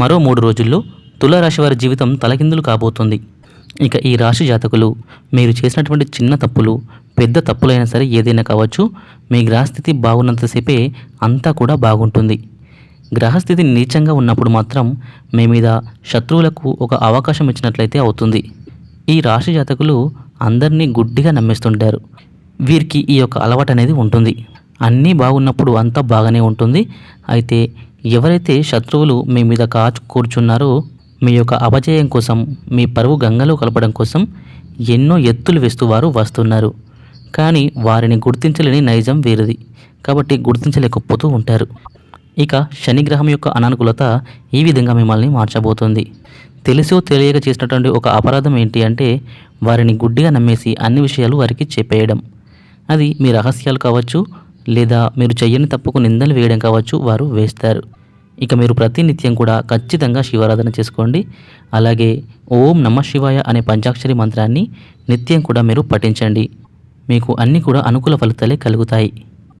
మరో మూడు రోజుల్లో తులారాశి వారి జీవితం తలకిందులు కాబోతుంది. ఇక ఈ రాశి జాతకులు మీరు చేసినటువంటి చిన్న తప్పులు పెద్ద తప్పులైనా సరే ఏదైనా కావచ్చు మీ గ్రహస్థితి బాగున్నంతసేపే అంతా కూడా బాగుంటుంది. గ్రహస్థితి నీచంగా ఉన్నప్పుడు మాత్రం మీ మీద శత్రువులకు ఒక అవకాశం ఇచ్చినట్లయితే అవుతుంది. ఈ రాశి జాతకులు అందరినీ గుడ్డిగా నమ్మేస్తుంటారు. వీరికి ఈ యొక్క అలవాటు అనేది ఉంటుంది. అన్నీ బాగున్నప్పుడు అంతా బాగానే ఉంటుంది. అయితే ఎవరైతే శత్రువులు మీ మీద కాచు కూర్చున్నారో మీ యొక్క అపజయం కోసం మీ పరువు గంగలో కలపడం కోసం ఎన్నో ఎత్తులు వేస్తూ వారు వస్తున్నారు. కానీ వారిని గుర్తించలేని నైజం వీరిది. కాబట్టి గుర్తించలేకపోతూ ఉంటారు. ఇక శనిగ్రహం యొక్క అనానుకూలత ఈ విధంగా మిమ్మల్ని మార్చబోతుంది. తెలిసో తెలియక చేసినటువంటి ఒక అపరాధం ఏంటి అంటే వారిని గుడ్డిగా నమ్మేసి అన్ని విషయాలు వారికి చెప్పేయడం. అది మీ రహస్యాలు కావచ్చు లేదా మీరు చెయ్యని తప్పుకు నిందలు వేయడం కావచ్చు వారు వేస్తారు. ఇక మీరు ప్రతినిత్యం కూడా ఖచ్చితంగా శివారాధన చేసుకోండి. అలాగే ఓం నమ శివాయ అనే పంచాక్షరి మంత్రాన్ని నిత్యం కూడా మీరు పఠించండి. మీకు అన్నీ కూడా అనుకూల ఫలితాలే కలుగుతాయి.